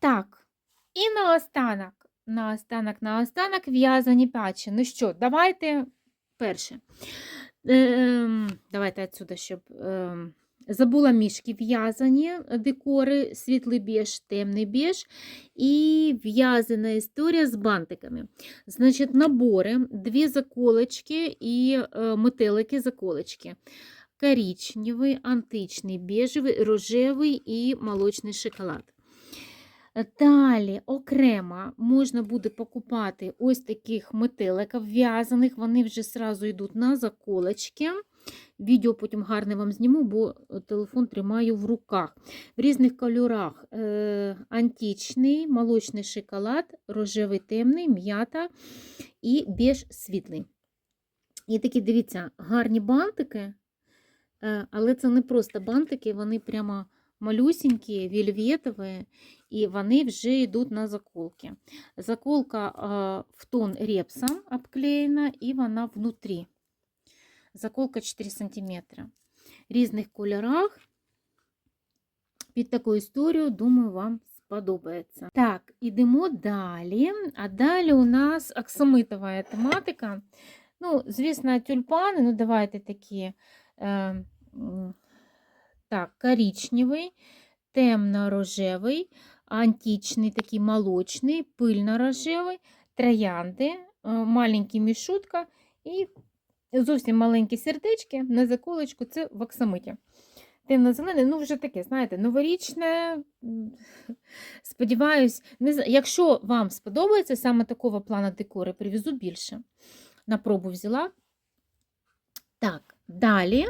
Так, і наостанок, наостанок, наостанок в'язані патчі. Ну що, давайте перше. Ем, давайте отсюда, щоб. Ем, забула мішки в'язані декори, світлий біж, темний біж і в'язана історія з бантиками. Значить, набори, дві заколочки і е, метелики заколочки. Коричневий, античний, бежевий, рожевий і молочний шоколад. Далі окремо можна буде покупати ось таких метеликів в'язаних, вони вже сразу йдуть на заколочки. Відео потім гарне вам зніму, бо телефон тримаю в руках. В різних кольорах е, античний, молочний шоколад, рожевий темний, м'ята і біж світлий. І такі, дивіться, гарні бантики, е, але це не просто бантики, вони прямо малюсенькі, вільветові, і вони вже йдуть на заколки. Заколка е, в тон репсом обклеєна, і вона внутрі. Заколка 4 см. Різних кольорах. Під таку історію, думаю, вам сподобається. Так, ідемо далі. А далі у нас аксамитова тематика. Ну, звісно, тюльпани, ну давайте такі. Е, Так, коричневий, темно-рожевий, античний, такий молочний, пильно-рожевий, троянди, е, маленький мішутка і зовсім маленькі сердечки на заколочку це в оксамиті. Темно-зелене, ну вже таке, знаєте, новорічне. Сподіваюсь, не якщо вам сподобається саме такого плану декори, привезу більше. На пробу взяла. Так, далі